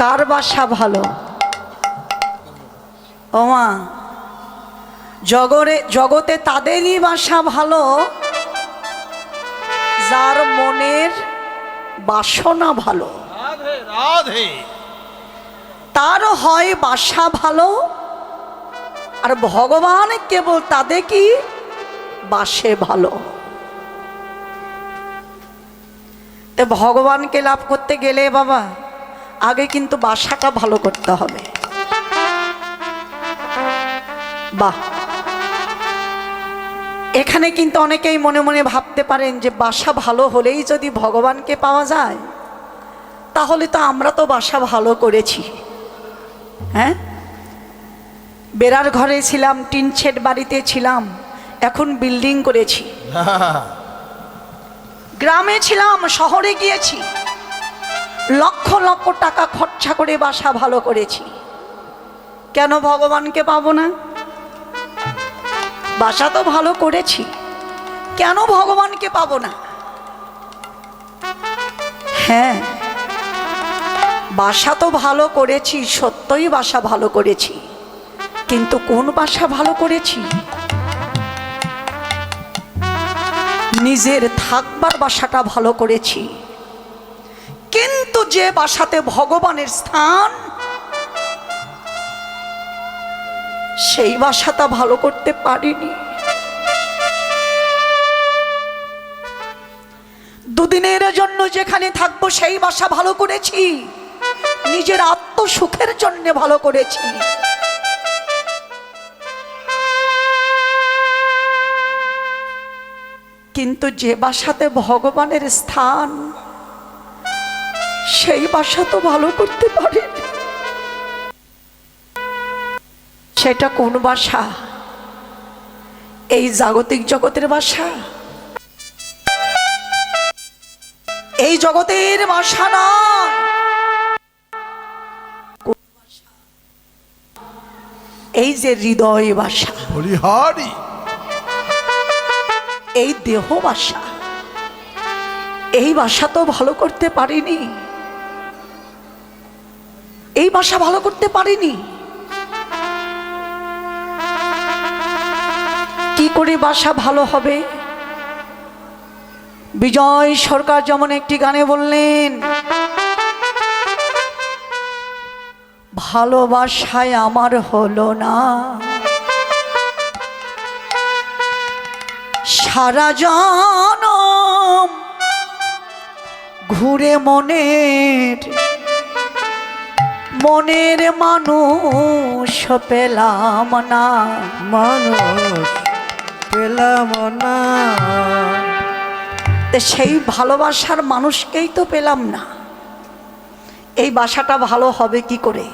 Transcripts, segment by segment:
কার বাসা ভালো? ওমা জগরে জগতে তাদেরই বাসা ভালো? যার মনের বাসনা ভালো? তার হয় বাসা ভালো আর ভগবান কেবল তাদের কি বাসে ভালো। তো ভগবানকে লাভ করতে গেলে বাবা আগে কিন্তু বাসাটা ভালো করতে হবে। বাহ। এখানে কিন্তু অনেকেই মনে মনে ভাবতে পারেন যে বাসা ভালো হলেই যদি ভগবানকে পাওয়া যায় তাহলে তো আমরা তো বাসা ভালো করেছি। হ্যাঁ? বেড়ার ঘরে ছিলাম টিন শেড বাড়িতে ছিলাম এখন বিল্ডিং করেছি। গ্রামে ছিলাম শহরে গিয়েছি। লক্ষ লক্ষ টাকা খরচা করে বাসা ভালো করেছি। কেন ভগবানকে পাবো না? বাসা তো ভালো করেছি। কেন ভগবানকে পাবো না? হ্যাঁ বাসা তো ভালো করেছি, সত্যই বাসা ভালো করেছি। কিন্তু কোন বাসা ভালো করেছি? নিজের থাকবার বাসাটা ভালো করেছি। যে বাসাতে ভগবানের স্থান, সেই বাসাটা ভালো করতে পারিনি। দুদিনের জন্য যেখানে থাকব, সেই বাসা ভালো করেছি। নিজের আত্মসুখের জন্য ভালো করেছি। কিন্তু যে বাসাতে ভগবানের স্থান সেই বাসা তো ভালো করতে পারে। সেটা কোন বাসা? এই জাগতিক জগতের বাসা? এই জগতের বাসা নয় এই যে হৃদয় বাসা। হরিহরি। এই দেহ বাসা। এই বাসা তো ভালো করতে পারিনি। এই বাসা ভালো করতে পারিনি। কি করে বাসা ভালো হবে? বিজয় সরকার যেমন একটি গানে বললেন, ভালোবাসায় আমার হলো না। সারা জনম ঘুরে মনের মনের মানুষ পেলাম না, মানুষ পেলাম না। সেই ভালোবাসার মানুষকেই তো পেলাম না। এই বাসাটা ভালো হবে কি করে?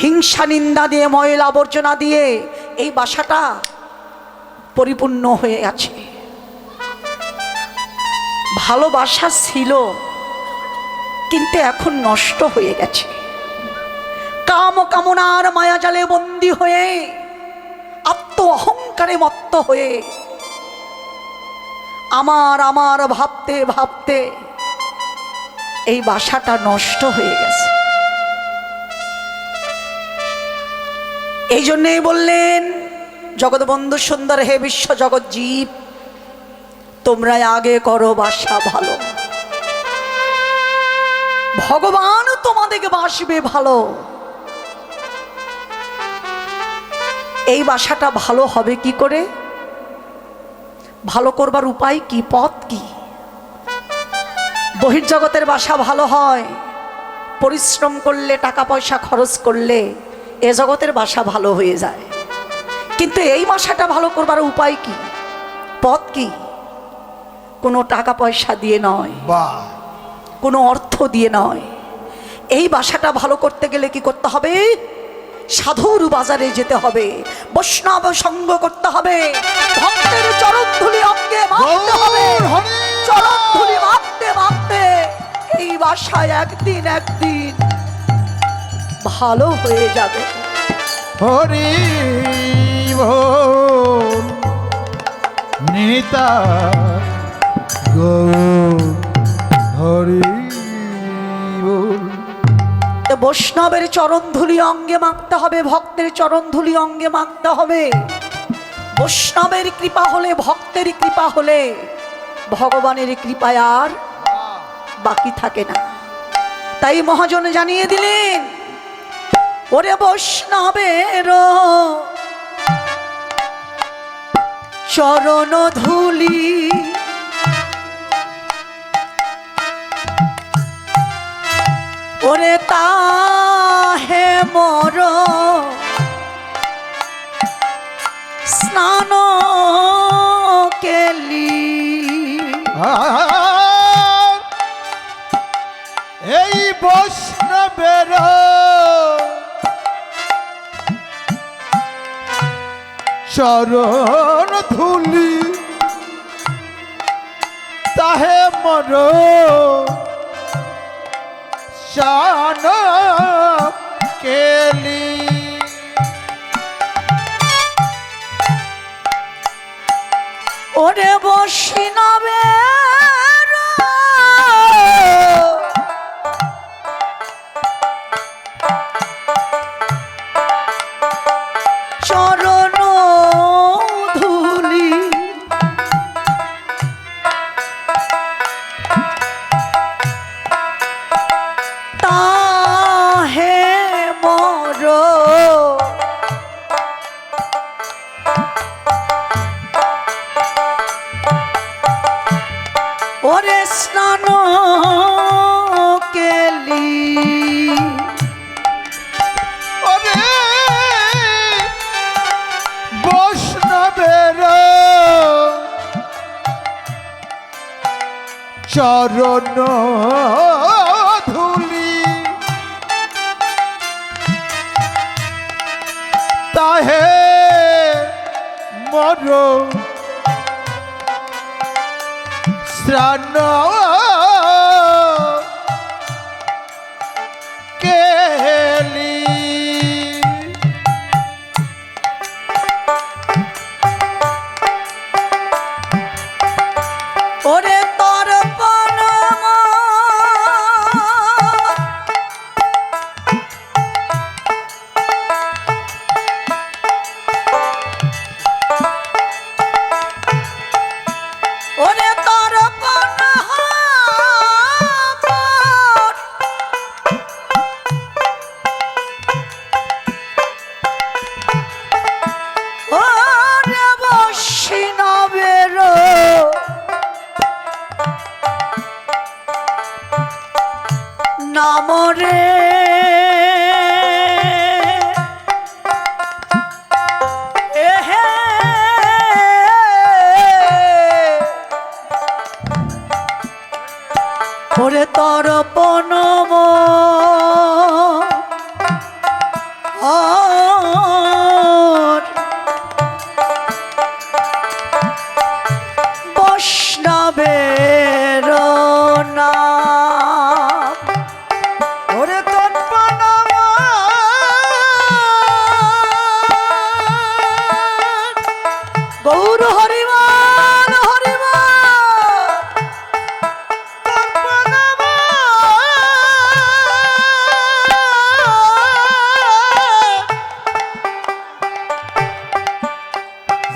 হিংসা, নিন্দা দিয়ে, ময়লা আবর্জনা দিয়ে এই বাসাটা পরিপূর্ণ হয়ে আছে ভালোবাসা ছিল, কিন্তু এখন নষ্ট হয়ে গেছে। কামনার মায়াজালে বন্দী হয়ে আত্ম অহংকারে মত্ত হয়ে, আমার আমার ভাবতে ভাবতে এই বাসাটা নষ্ট হয়ে গেছে। এই জন্যেই বললেন, জগৎবন্ধু সুন্দর, হে বিশ্ব জগৎ জীব তোমরা আগে করো বাসা ভালো। ভগবান তোমাদেরকে বাসবে ভালো। এই বাসাটা ভালো হবে কি করে? ভালো করবার উপায় কি পথ কি? বহির্জগতের বাসা ভালো হয় পরিশ্রম করলে টাকা পয়সা খরচ করলে এ জগতের বাসা ভালো হয়ে যায়। কিন্তু এই বাসাটা ভালো করবার উপায় কি পথ কি? কোনো টাকা পয়সা দিয়ে নয় কোনো অর্থ দিয়ে নয়। এই বাসাটা ভালো করতে গেলে কি করতে হবে? সাধুর বাজারে যেতে হবে। বৈষ্ণব সঙ্গ করতে হবে। ভক্তের চরণ ধুলি অঙ্গে মারতে হবে। চরণ ধুলি মারতে মারতে। এই বাসায় একদিন একদিন ভালো হয়ে যাবে। হরি নিতা গৌর, হরি বৈষ্ণবের চরণধুলি অঙ্গে মাখতে হবে, ভক্তের চরণধুলি অঙ্গে মাখতে হবে। বৈষ্ণবের কৃপা হলে, ভক্তের কৃপা হলে, ভগবানের কৃপায় আর বাকি থাকে না। তাই মহাজন জানিয়ে দিলেন, ওরে বৈষ্ণবের চরণ ধুলি তাহে মর। স্নান কেলি। এই বৈষ্ণবের চরণ ধুলি তাহে মর। শান কেলি? ওরে বসিনবে চরণ চরণ ধুলি। তাহে মর শ্রান ওরে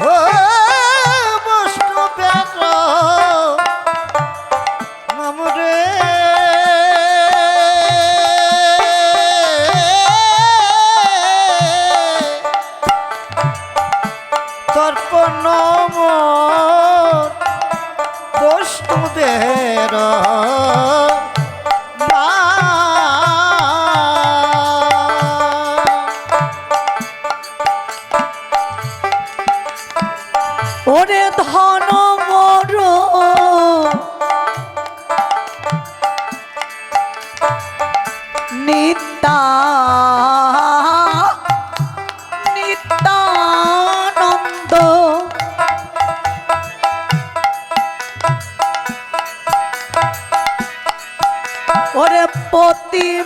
Oh!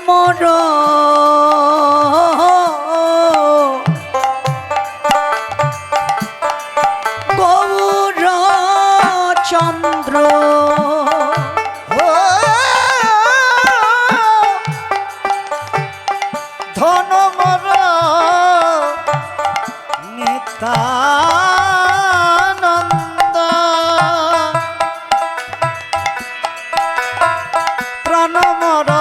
মর গৌর চন্দ্র ধনমর নেতা প্রাণমর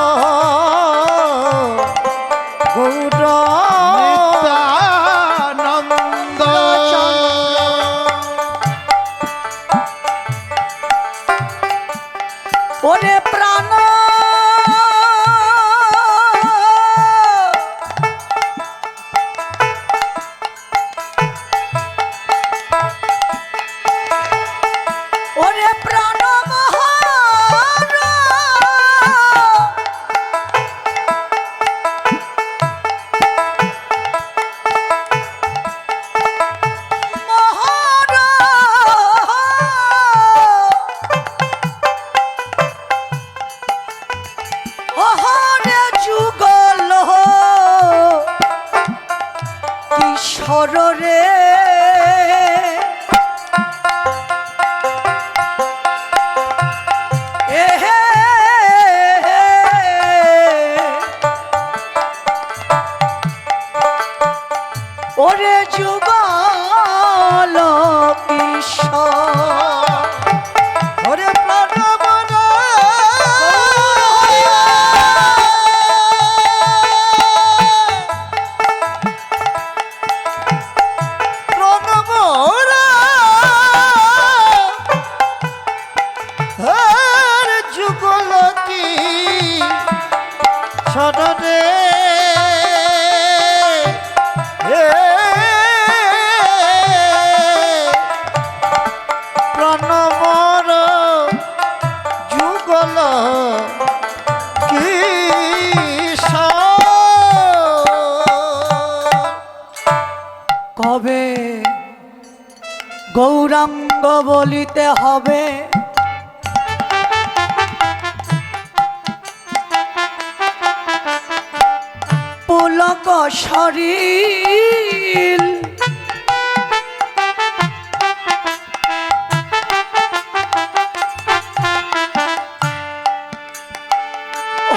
সদনে প্রণমর যুগল কি কবে গৌরাঙ্গ বলিতে হবে? পুলক শরীর।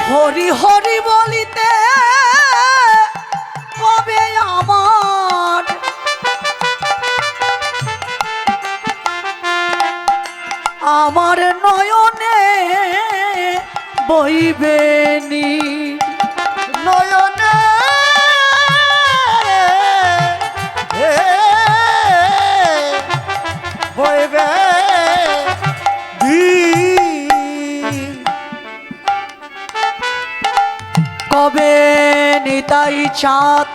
হরি হরি বলিতে কবে আমার? আমার নয়নে বইবে নিতাই চাঁদ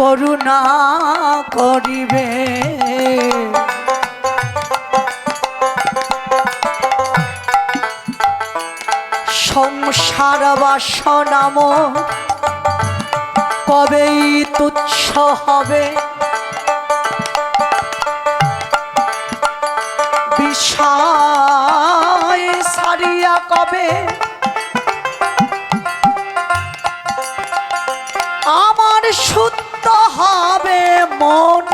করুণা করিবে। সংসার বাসনাম কবেই তুচ্ছ হবে? বিষয় সারিয়া কবে আমার হবে মন।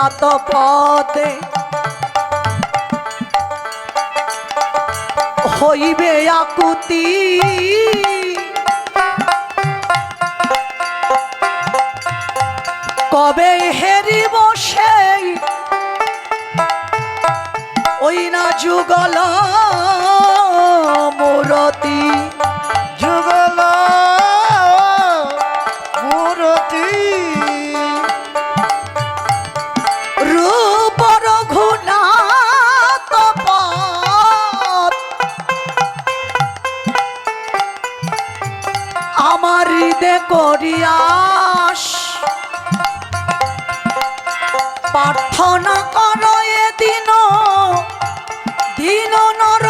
রঘুনাথ পদে হইবে আকুতি। কবে হেরিব সেই? ওই না যুগল মূরতি। হন কর দিন দিন নর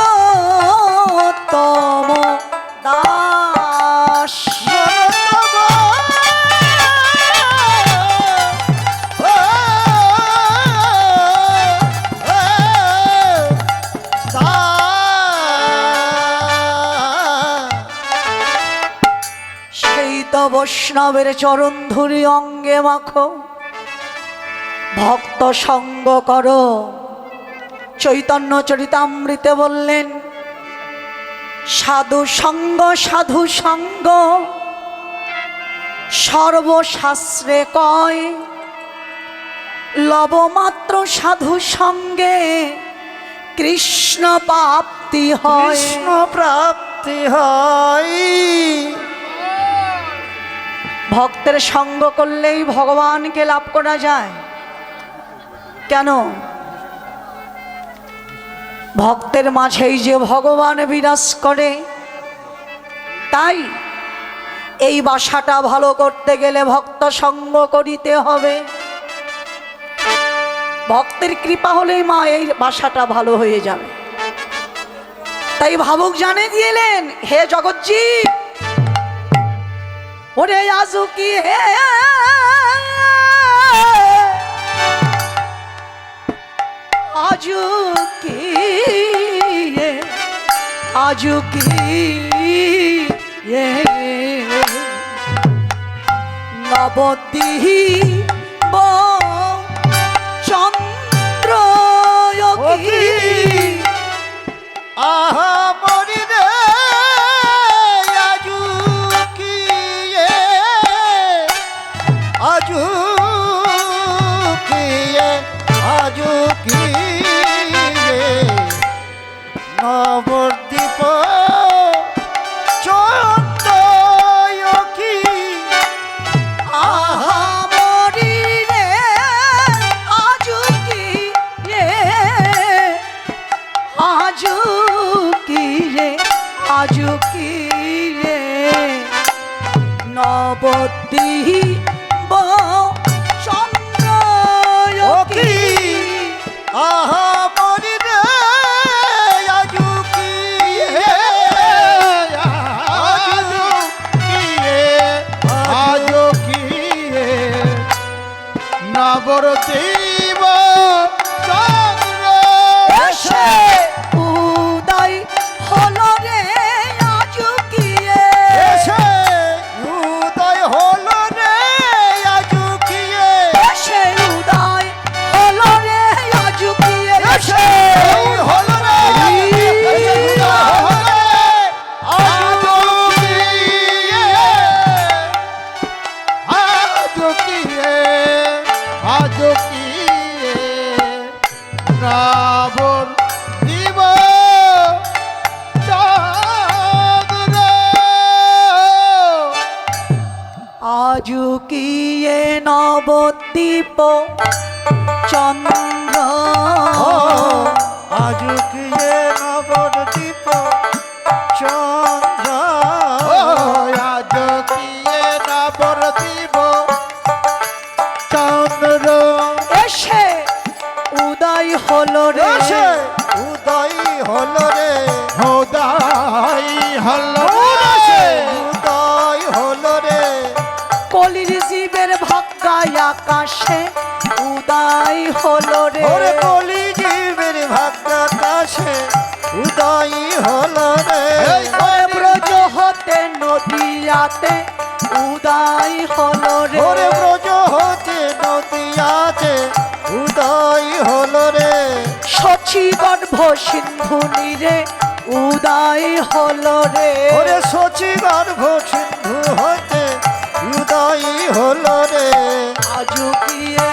তম দাস বৈষ্ণবের চরণ ধরি অঙ্গে মাখো। ভক্ত সঙ্গ করো। চৈতন্য চরিতামৃতে বললেন সাধু সঙ্গ সাধু সঙ্গ সর্বশাস্ত্রে কয় লবমাত্র সাধু সঙ্গে কৃষ্ণ প্রাপ্তি হয়। কৃষ্ণ প্রাপ্তি হয়। ভক্তের সঙ্গ করলেই ভগবানকে লাভ করা যায়। কেন? ভক্তের মাঝেই যে ভগবান বিরাজ করে, তাই এই বাসাটা ভালো করতে গেলে ভক্ত সঙ্গ করিতে হবে। ভক্তের কৃপা হলেই মা এই বাসাটা ভালো হয়ে যাবে। তাই ভাবুক জানে দিলেন হে জগৎজি, ওরে আজু কি হে আজু কি এ, আজু কি এ, নবদ্বীপ চন্দ্র আহা মরি নবরদেব চন্দ্র এ নবদ্বীপ চন্দ্র। আজুকিয়ে নবদ্বীপ। নদিয়াতে উদয় হলো রে। ওরে ব্রজ হতে নদিয়াতে উদয় হলো রে। সচি গর্ভ সিন্ধু নীরে উদয় হলো রে। ওরে সচি গর্ভ সিন্ধু হতে উদয় হলো রে। আজু গিয়ে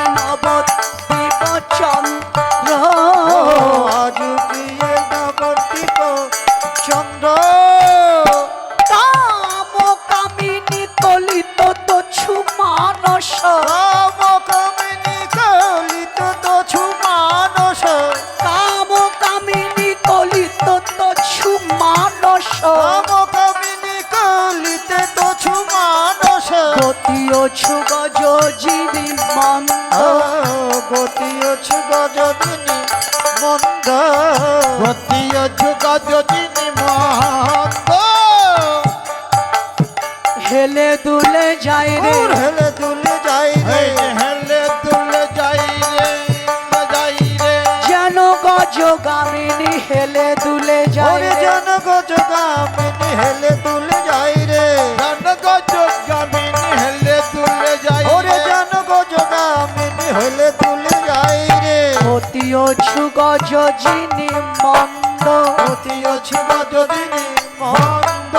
গতীয় ছুগ জিরি মন্দ। গতি অছু গজদিনী মন্দ। গতীয় যুগ যদিনী মন্দ। হেলে দুলে যায় রে। হেলে দুলে যাই রে। হেলে তুলে যাই রে যাই রে। যেন গজ গামিনী হেলে দুলে ওরে রে। জন গজ গামিনী হেলে দুলে হইলে তুলে যাই রে। অতি অছুগ যিনি মন্দ। অতি অছুব যদি মন্দ।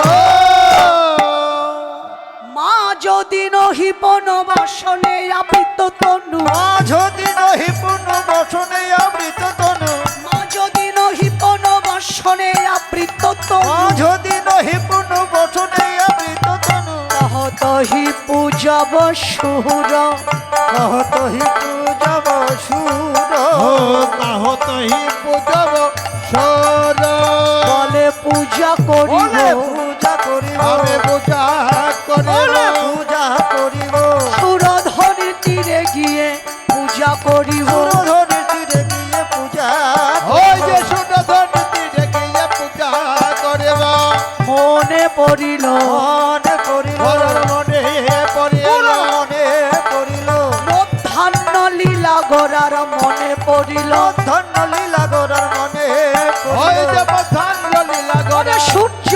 মা যদি নহি বনবাসনে আবৃত তনু। যদি নহি পূর্ণ বসনে আবৃত তনু। মা যদি নহি বনবাসনে আবৃত তনু। যদি নহি পূর্ণ বসনে আবৃত তনু তহি পূজব সুর কহত হি পূজব সুর ও কাহতহি পূজব সুর বলে পূজা করিব। পূজা করিব। পূজা মনে পড়িল ধন্য লীলা গোরার মনে ওই যে লীলা ওরে সূর্য